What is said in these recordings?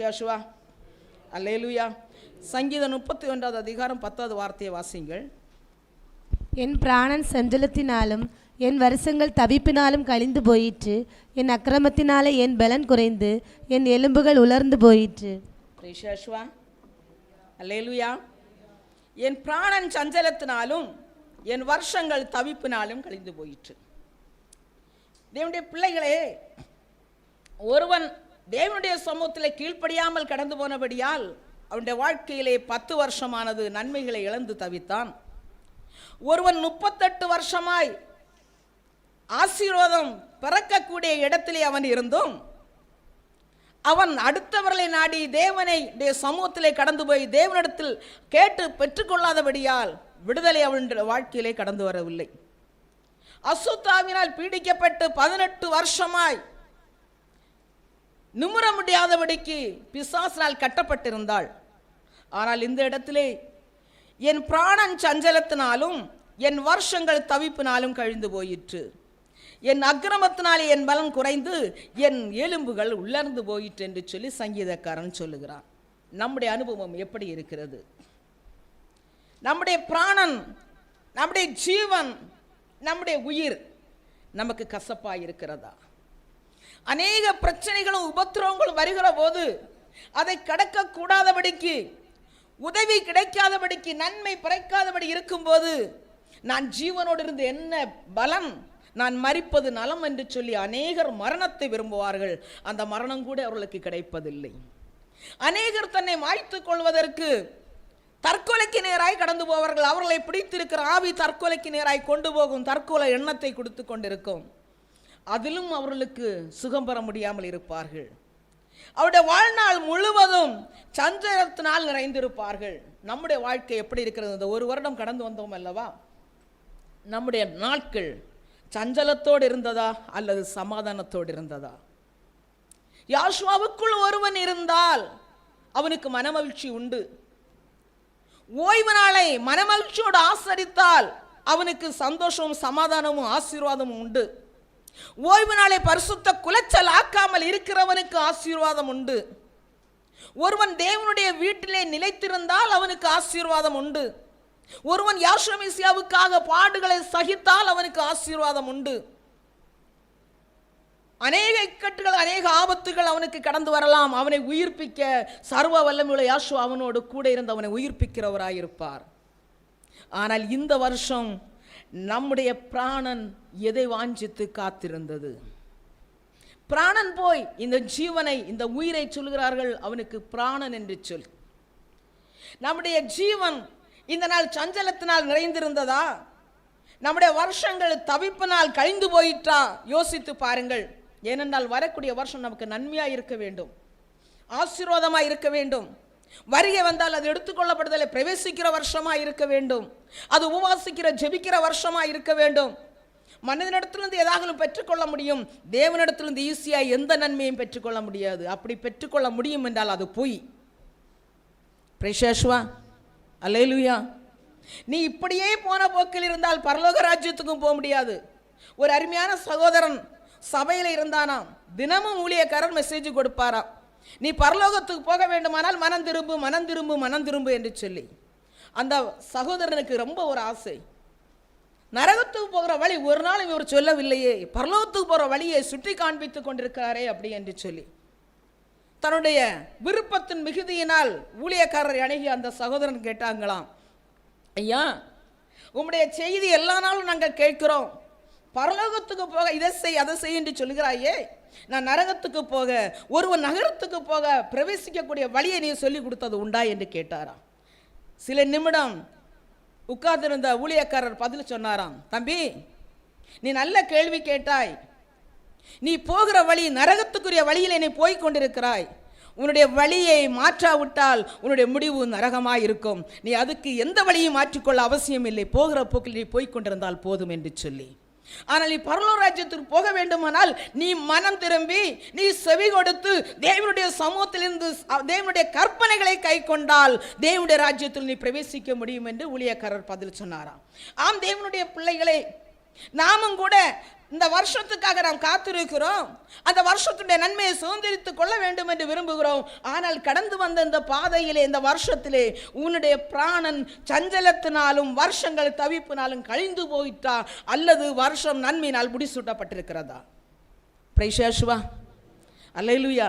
பிரேஷாஷுவா அல்லேலுயா. சங்கீதம் முப்பத்தி ஒன்றாவது அதிகாரம் பத்தாவது வார்த்தையை வாசிங்கள் என் பிராணன் சஞ்சலத்தினாலும் என் வருஷங்கள் தவிப்பினாலும் கழிந்து போயிற்று. என் அக்கிரமத்தினாலே என் பலன் குறைந்து என் எலும்புகள் உலர்ந்து போயிற்று. பிரேஷாஷுவா அல்லேலுயா. என் பிராணன் சஞ்சலத்தினாலும் என் வருஷங்கள் தவிப்பினாலும் கழிந்து போயிற்று. தேவனுடைய பிள்ளைகளே ஒருவன் தேவனுடைய சமூகத்தில் கீழ்ப்படியாமல் கடந்து போனபடியால் அவனுடைய வாழ்க்கையிலே பத்து வருஷமானது நன்மைகளை இழந்து தவித்தான். ஒருவன் முப்பத்தெட்டு வருஷமாய் ஆசீர்வாதம் பிறக்கக்கூடிய இடத்திலே அவன் இருந்தும் அவன் அடுத்தவர்களை நாடி தேவனை சமூகத்திலே கடந்து போய் தேவனிடத்தில் கேட்டு பெற்றுக்கொள்ளாதபடியால் விடுதலை அவனுடைய வாழ்க்கையிலே கடந்து வரவில்லை. அசுத்தாவினால் பீடிக்கப்பட்டு பதினெட்டு வருஷமாய் நிமிர முடியாதபடிக்கு பிசாசினால் கட்டப்பட்டிருந்தாள். ஆனால் இந்த இடத்திலே என் பிராணன் சஞ்சலத்தினாலும் என் வருஷங்கள் தவிப்பினாலும் கழிந்து போயிற்று. என் அக்கிரமத்தினாலே என் பலம் குறைந்து என் எலும்புகள் உலர்ந்து போயிற்று என்று சொல்லி சங்கீதக்காரன் சொல்லுகிறான். நம்முடைய அனுபவம் எப்படி இருக்கிறது? நம்முடைய பிராணன் நம்முடைய ஜீவன் நம்முடைய உயிர் நமக்கு கசப்பாக இருக்கிறதா அநேக பிரச்சனைகளும் உபத்திரவங்களும் வருகிற போது அதை கடக்கக்கூடாதபடிக்கு உதவி கிடைக்காதபடிக்கு நன்மை பிறக்காதபடி இருக்கும்போது நான் ஜீவனோடு இருந்து என்ன பலம் நான் மறிப்பது நலம் என்று சொல்லி அநேகர் மரணத்தை விரும்புவார்கள். அந்த மரணம் கூட அவர்களுக்கு கிடைப்பதில்லை. அநேகர் தன்னை மாய்த்துக் கொள்வதற்கு தற்கொலைக்கு நேராய் கடந்து போவார்கள். அவர்களை பிடித்திருக்கிற ஆவி தற்கொலைக்கு நேராய் கொண்டு போகும் தற்கொலை எண்ணத்தை கொடுத்து கொண்டிருக்கும். அதிலும் அவர்களுக்கு சுகம் பெற முடியாமல் இருப்பார்கள். அவருடைய வாழ்நாள் முழுவதும் சஞ்சலத்தினால் நிறைந்திருப்பார்கள். நம்முடைய வாழ்க்கை எப்படி இருக்கிறது? இந்த ஒரு வருடம் கடந்து வந்தோம் அல்லவா? நம்முடைய நாட்கள் சஞ்சலத்தோடு இருந்ததா அல்லது சமாதானத்தோடு இருந்ததா? யாஷ்வாவுக்குள் ஒருவன் இருந்தால் அவனுக்கு மனமகிழ்ச்சி உண்டு. ஓய்வு நாளை மனமகிழ்ச்சியோடு ஆசரித்தால் அவனுக்கு சந்தோஷமும் சமாதானமும் ஆசீர்வாதமும் உண்டு. ஓய்வு நாளை பரிசுத்த குலைச்சல் ஆக்காமல் இருக்கிறவனுக்கு ஆசீர்வாதம் உண்டு. ஒருவன் தேவனுடைய வீட்டிலே நிலைத்திருந்தால் அவனுக்கு ஆசீர்வாதம் உண்டு. ஒருவன் யாஷமிசியாவுக்காக பாடுகளை சகித்தால் அவனுக்கு ஆசீர்வாதம் உண்டு. அநேக இக்கட்டுகள் அநேக ஆபத்துகள் அவனுக்கு கடந்து வரலாம். அவனை உயிர்ப்பிக்க சர்வ வல்லமையுள்ள யாஷு அவனோடு கூட இருந்து அவனை உயிர்ப்பிக்கிறவராயிருப்பார். ஆனால் இந்த வருஷம் நம்முடைய பிராணன் எதை வாஞ்சித்து காத்திருந்தது? பிராணன் போய் இந்த ஜீவனை இந்த உயிரை சொல்கிறார்கள் அவனுக்கு பிராணன் என்று சொல். நம்முடைய ஜீவன் இந்த நாள் சஞ்சலத்தினால் நிறைந்திருந்ததா? நம்முடைய வருஷங்கள் தவிப்பினால் கழிந்து போயிட்டா யோசித்து பாருங்கள். ஏனென்றால் வரக்கூடிய வருஷம் நமக்கு நன்மையாக இருக்க வேண்டும். ஆசீர்வாதமாக இருக்க வேண்டும். வருகை வந்தால் அது எடுத்துக்கொள்ளப்படுதலை பிரவேசிக்கிற வருஷமா இருக்க வேண்டும். அது உபவாசிக்கிற ஜெபிக்கிற வருஷமா இருக்க வேண்டும். மனிதனிடத்திலிருந்து ஏதாவது பெற்றுக்கொள்ள முடியும். தேவனிடத்திலிருந்து ஈஸியாக எந்த நன்மையும் பெற்றுக்கொள்ள முடியாது. அப்படி பெற்றுக்கொள்ள முடியும் என்றால் அது பொய். பிரேஷேஷ்வா அல்லேலுயா நீ இப்படியே போன போக்கில் இருந்தால் பரலோக ராஜ்யத்துக்கும் போக முடியாது. ஒரு அருமையான சகோதரன் சபையில் இருந்தானாம். தினமும் ஊழியக்காரர் மெசேஜ் கொடுப்பாராம். நீ பரலோகத்துக்கு போக வேண்டுமானால் மனம் திரும்பு மனம் திரும்பு மனம் திரும்பு என்று சொல்லி. அந்த சகோதரனுக்கு ரொம்ப ஒரு ஆசை. நரகத்துக்கு போகிற வழி ஒரு நாள் இவர் சொல்லவில்லையே. பரலோகத்துக்கு போகிற வழியை சுற்றி காண்பித்துக் கொண்டிருக்கிறாரே அப்படி என்று சொல்லி. தன்னுடைய விருப்பத்தின் மிகுதியினால் ஊழியக்காரரை அணுகி அந்த சகோதரன் கேட்டாங்களாம் ஐயா உம்முடைய செய்தி எல்லா நாளும் நாங்கள் கேட்கிறோம். பரலோகத்துக்கு போக இதை செய் அதை செய் என்று சொல்கிறாயே நான் நரகத்துக்கு போக ஒருவன் நகரத்துக்கு போக பிரவேசிக்கக்கூடிய வழியை நீ சொல்லி கொடுத்தது உண்டா என்று கேட்டாராம். சில நிமிடம் உட்கார்ந்திருந்த ஊழியக்காரர் பதில் சொன்னாராம் தம்பி நீ நல்ல கேள்வி கேட்டாய். நீ போகிற வழி நரகத்துக்குரிய வழியில் நீ போய் கொண்டிருக்கிறாய். உன்னுடைய வழியை மாற்றாவிட்டால் உன்னுடைய முடிவு நரகமாக இருக்கும். நீ அதுக்கு எந்த வழியும் மாற்றிக்கொள்ள அவசியம் இல்லை. போகிற போக்கில் நீ போய்க்கொண்டிருந்தால் போதும் என்று சொல்லி. ஆனால் நீ பரலோ ராஜ்யத்திற்கு போக வேண்டுமானால் நீ மனம் திரும்பி நீ செவி கொடுத்து தேவனுடைய சமூகத்திலிருந்து தேவனுடைய கற்பனைகளை கை கொண்டால் தேவனுடைய ராஜ்யத்தில் நீ பிரவேசிக்க முடியும் என்று ஊழியக்காரர் பதில் சொன்னாராம். ஆம் தேவனுடைய பிள்ளைகளை நாமும் கூட இந்த வருஷத்துக்காக நாம் காத்திருக்கிறோம். அந்த வருஷத்துடைய நன்மையை சுதந்திரித்துக் கொள்ள வேண்டும் என்று விரும்புகிறோம். ஆனால் கடந்து வந்த இந்த பாதையிலே இந்த வருஷத்திலே உன்னுடைய பிராணன் சஞ்சலத்தினாலும் வருஷங்கள் தவிப்பினாலும் கழிந்து போயிட்டா அல்லது வருஷம் நன்மையினால் முடிசூட்டப்பட்டிருக்கிறதா? பிரைஷேஷ்வா அல்லேலூயா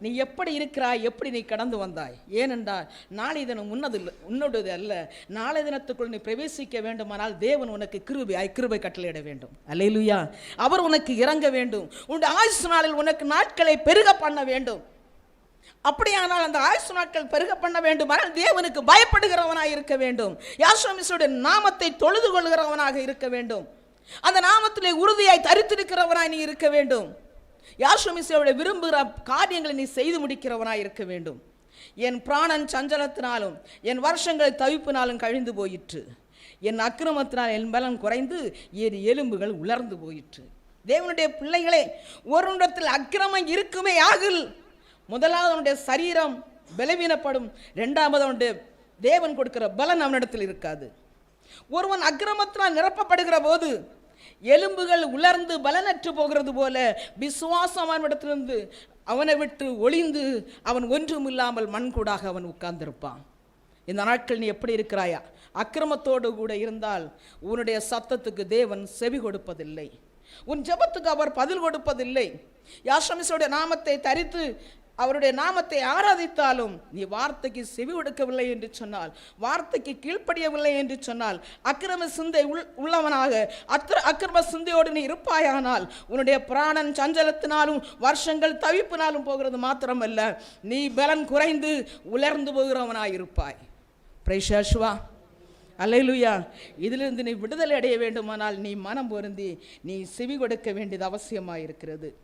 நீ எப்படி இருக்கிறாய் எப்படி நீ கடந்து வந்தாய்? ஏனென்றால் நாளை தினம் உன்னது உன்னோடது அல்ல. நாளை தினத்துக்குள் நீ பிரவேசிக்க வேண்டுமானால் தேவன் உனக்கு கிருபை ஆய் கிருபை கட்டளையிட வேண்டும். அல்லேலூயா. அவர் உனக்கு இறங்க வேண்டும். உன்னுடைய ஆயுசு நாளில் உனக்கு நாட்களை பெருக பண்ண வேண்டும். அப்படியானால் அந்த ஆயுசு நாட்கள் பெருக பண்ண வேண்டுமானால் தேவனுக்கு பயப்படுகிறவனாய் இருக்க வேண்டும். யாஸ்வமிசுடைய நாமத்தை தொழுது கொள்கிறவனாக இருக்க வேண்டும். அந்த நாமத்திலே உறுதியாய் தரித்திருக்கிறவனாய் நீ இருக்க வேண்டும். யாஸ்வமிசுடைய விரும்புகிற காரியங்களை நீ செய்து முடிக்கிறவனாக இருக்க வேண்டும். என் பிராணன் சஞ்சலத்தினாலும் என் வருஷங்கள் தவிப்பினாலும் கழிந்து போயிற்று. என் அக்கிரமத்தினால் என் பலன் குறைந்து என் எலும்புகள் உலர்ந்து போயிற்று. தேவனுடைய பிள்ளைகளே ஒரு இடத்தில் அக்கிரமம் இருக்குமே ஆகில். முதலாவது அவனுடைய சரீரம் பலவீனப்படும். ரெண்டாவது அவனுடைய தேவன் கொடுக்கிற பலன் அவனிடத்தில் இருக்காது. ஒருவன் அக்கிரமத்தினால் நிரப்பப்படுகிற போது எலும்புகள் உலர்ந்து பலனற்று போகிறது போல விசுவாசம் அவனிடத்திலிருந்து அவனை விட்டு ஒளிந்து அவன் ஒன்றுமில்லாமல் மண்கூடாக அவன் உட்கார்ந்திருப்பான். இந்த நாட்கள் நீ எப்படி இருக்கிறாயா? அக்கிரமத்தோடு கூட இருந்தால் உன்னுடைய சத்தத்துக்கு தேவன் செவி கொடுப்பதில்லை. உன் ஜெபத்துக்கு அவர் பதில் கொடுப்பதில்லை. யாஷமிசோடைய நாமத்தை தரித்து அவருடைய நாமத்தை ஆராதித்தாலும் நீ வார்த்தைக்கு செவி கொடுக்கவில்லை என்று சொன்னால் வார்த்தைக்கு கீழ்ப்படியவில்லை என்று சொன்னால் அக்கிரம சிந்தை உள் உள்ளவனாக அத்திர அக்கிரம சிந்தையோடு நீ இருப்பாயானால் உன்னுடைய பிராணன் சஞ்சலத்தினாலும் வருஷங்கள் தவிப்பினாலும் போகிறது மாத்திரமல்ல நீ பலன் குறைந்து உலர்ந்து போகிறவனாய் இருப்பாய். பிரைஷாஷ்வா அல்லேலூயா இதிலிருந்து நீ விடுதலை அடைய வேண்டுமானால் நீ மனம் பொருந்தி நீ செவி கொடுக்க வேண்டியது அவசியமாக இருக்கிறது